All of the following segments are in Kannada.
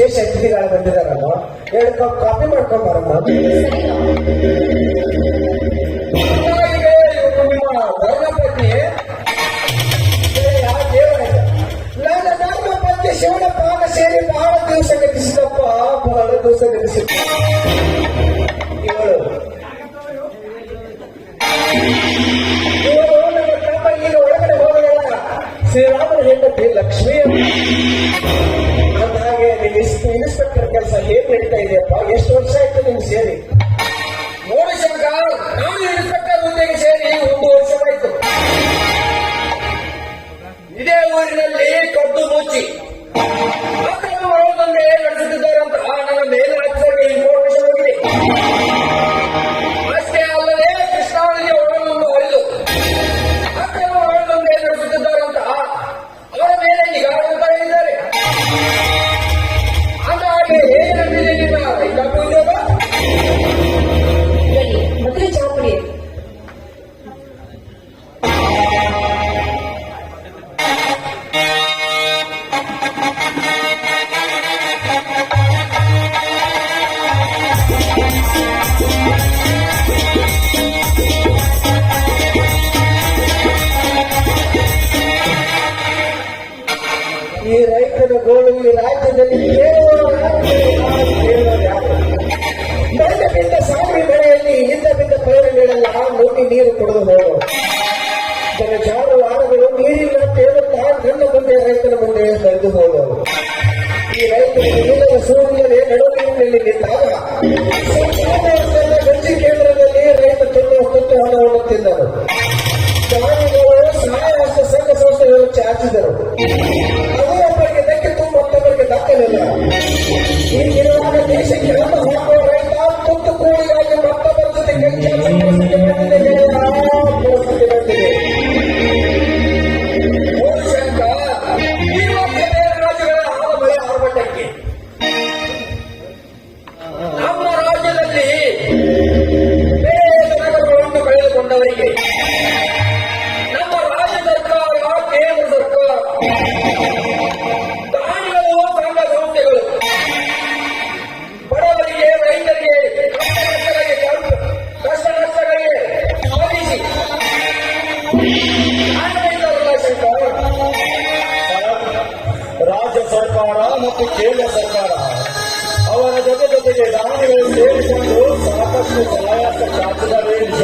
ವಿಶೇಷ ಅತಿಥಿಗಳು ಬಂದಿದಾರಮ್ಮ ಎರಡು ಕಪ್ ಕಾಫಿ ನಿಮ್ಮ ಧರ್ಮಪತ್ನಿ ನನ್ನ ಧರ್ಮಪತ್ನಿ ಶಿವನ ಪಾದ ಸೇರಿ ಬಹಳ ದಿವಸ ಗತಿಸಿದಪ್ಪ ಬಹಳ ದಿವಸ ಗತಿಸಿದ ಇವಳು ಇವಳು ನಮ್ಮ ತಮ್ಮ ಈಗ ಒಳಗಡೆ ಹೋಗಲ್ಲ ಶ್ರೀರಾಮನ ಹೆಂಡತಿ ಲಕ್ಷ್ಮಿ ಇನ್ಸ್ಪೆಕ್ಟರ್ ಕೆಲಸ ಹೇಗ್ ನಡೀತಾ ಇದೆಯಪ್ಪ ಎಷ್ಟು ವರ್ಷ ಆಯ್ತು ನಿಮ್ಗೆ ಸೇರಿ? ನೋಡಿ ಶಂಕರ್ ನಾನು ಇನ್ಸ್ಪೆಕ್ಟರ್ ಹುದ್ದೆಗೆ ಸೇರಿ ಒಂದು ವರ್ಷವಾಯಿತು ಇದೇ ಊರಿನಲ್ಲಿ ಕದ್ದು ಮುಚ್ಚಿ ರಾಜ್ಯದಲ್ಲಿ? ಬೆಳೆದ ಬಿದ್ದ ಸಾವಿರ ಬೆಳೆಯಲ್ಲಿ ಹಿಂದ ಬಿದ್ದ ಪೈರುಗಳೆಲ್ಲ ನುಗ್ಗಿ ನೀರು ಕುಡಿದು ಹೋಗು ಜನ ಜಾರು ಆಡುಗಳು ನೀರಿಲ್ಲ ತೇಲುತ್ತಾ ನನ್ನ ಮುಂದೆ ರೈತನ ಮುಂದೆ ನಡೆದು ಹೋದವು ಈ ರೈತರು ನೀರಿನ ಸೂರ್ಯನೇ ನಡುವಿನಲ್ಲಿ ನಿಂತಾಗ ಸೋಮವಾರದಿಂದ ಗಂಜಿ ಕೇಂದ್ರದಲ್ಲಿ ರಾಜ್ಯ ಸರ್ಕಾರ ಮತ್ತು ಕೇಂದ್ರ ಸರ್ಕಾರ ಅವರ ಜೊತೆ ಜೊತೆಗೆ ದಾನಿಗಳು ಸೇರಿಕೊಂಡು ಸಾಕಷ್ಟು ಸಹಾಯಕ ಚಾಚಿದರೆ ನಿಜ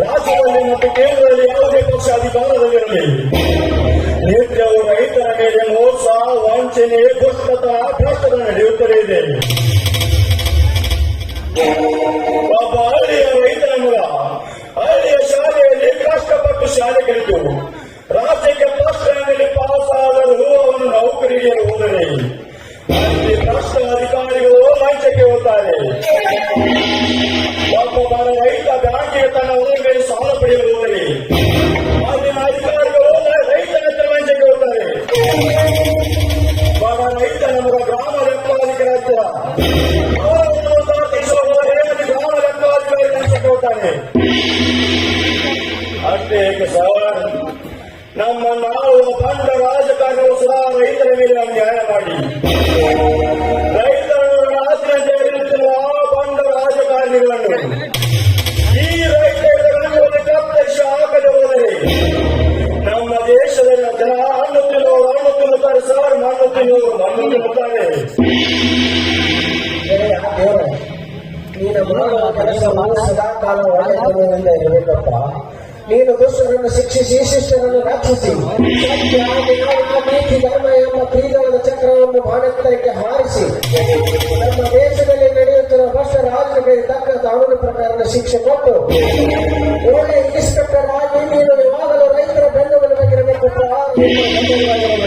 ರಾಜ್ಯದಲ್ಲಿ ಮತ್ತು ಕೇಂದ್ರದಲ್ಲಿ ಯಾವುದೇ ಪಕ್ಷ ಅಧಿಕಾರದಲ್ಲಿರಲಿ. ನಿತ್ಯವು ರೈತರ ಮೇಲೆ ಮೋಸ, ವಂಚನೆ, ದುಷ್ಟತನ ಭ್ರಷ್ಟತ ನಡೆಯುತ್ತಲೇ ಇದೆ. ಒಬ್ಬ ಹಳ್ಳಿಯ ರೈತನ ಮೂಲ, ಹಳ್ಳಿಯ ಶಾಲೆಯಲ್ಲಿ ಕಷ್ಟಪಟ್ಟು ಶಾಲೆ ಕಲಿತು ನಮ್ಮ ನಾವು ತಂಡ ರಾಜಕಾರಣವು ಸಹ ರೈತರ ಮೇಲೆ ಅನ್ಯಾಯ ಮಾಡಿ. ರೈತರನ್ನು ರಾತ್ರಿ ಇರುತ್ತಿರುವ ಆ ಬಂಡ ರಾಜಕಾರಣಿಗಳನ್ನು ಈ ರೈತರನ್ನು ಕತ್ತರಿಸಿ ಹಾಕದೆ ಹೋದರೆ ನಮ್ಮ ದೇಶದ ಜನ ಹಣ್ಣು ತಿನ್ನುವರು ಹಣ್ಣು ತಿನ್ನುತ್ತಾರೆ ಸರ್ ಮಣ್ಣು ತಿನ್ನುವರು ಮಣ್ಣು ತಿನ್ನುತ್ತಾರೆ ನೀನು ಮಾಡುವ ಕೆಲಸವು ಸದಾ ಕಾಲ ಒಳ್ಳೆಯತನದಿಂದ ಇರಬೇಕಪ್ಪ. ನೀನು ದುಷ್ಟರನ್ನು ಶಿಕ್ಷಿಸಿ, ಶಿಷ್ಟರನ್ನು ರಕ್ಷಿಸಿ. ಸತ್ಯ ನೀತಿ ಧರ್ಮ ಎಂಬ ತ್ರಿದಳದ ಚಕ್ರವನ್ನು ಮಾಡುತ್ತಕ್ಕೆ ಹಾರಿಸಿ. ನಮ್ಮ ದೇಶದಲ್ಲಿ ನಡೆಯುತ್ತಿರುವ ಭ್ರಷ್ಟ ರಾಜರಿಗೆ ತಕ್ಕ ಕಾನೂನು ಪ್ರಕಾರದ ಶಿಕ್ಷೆ ಕೊಟ್ಟು ಒಳ್ಳೆ ಇನ್ಸ್ಪೆಕ್ಟರ್ ಆಗಿ ನೀನು ಯಾವಾಗಲೂ ರೈತರ ಬೆನ್ನುಬಲವಾಗಿರಬೇಕು ಶಂಕರ್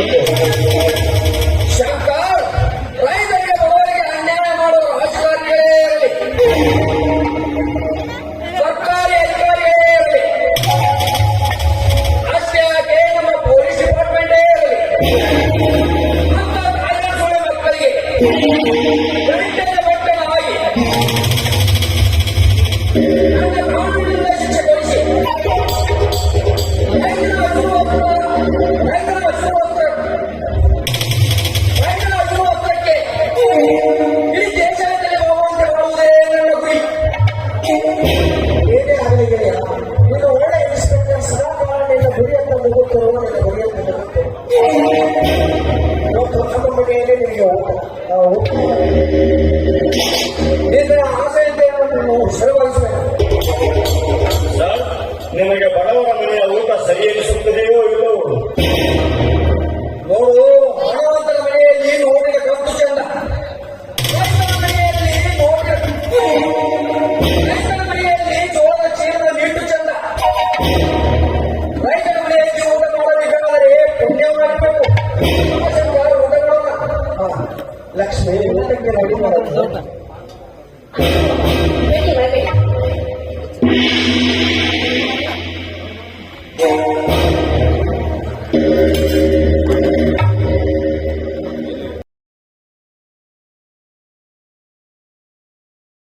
ಆ ಊಟ ನಿನ್ನ ಆಸೆಯಂತೆ ನಾವು ಸರ್ ನಿಮಗೆ ಬಡವರ 结束来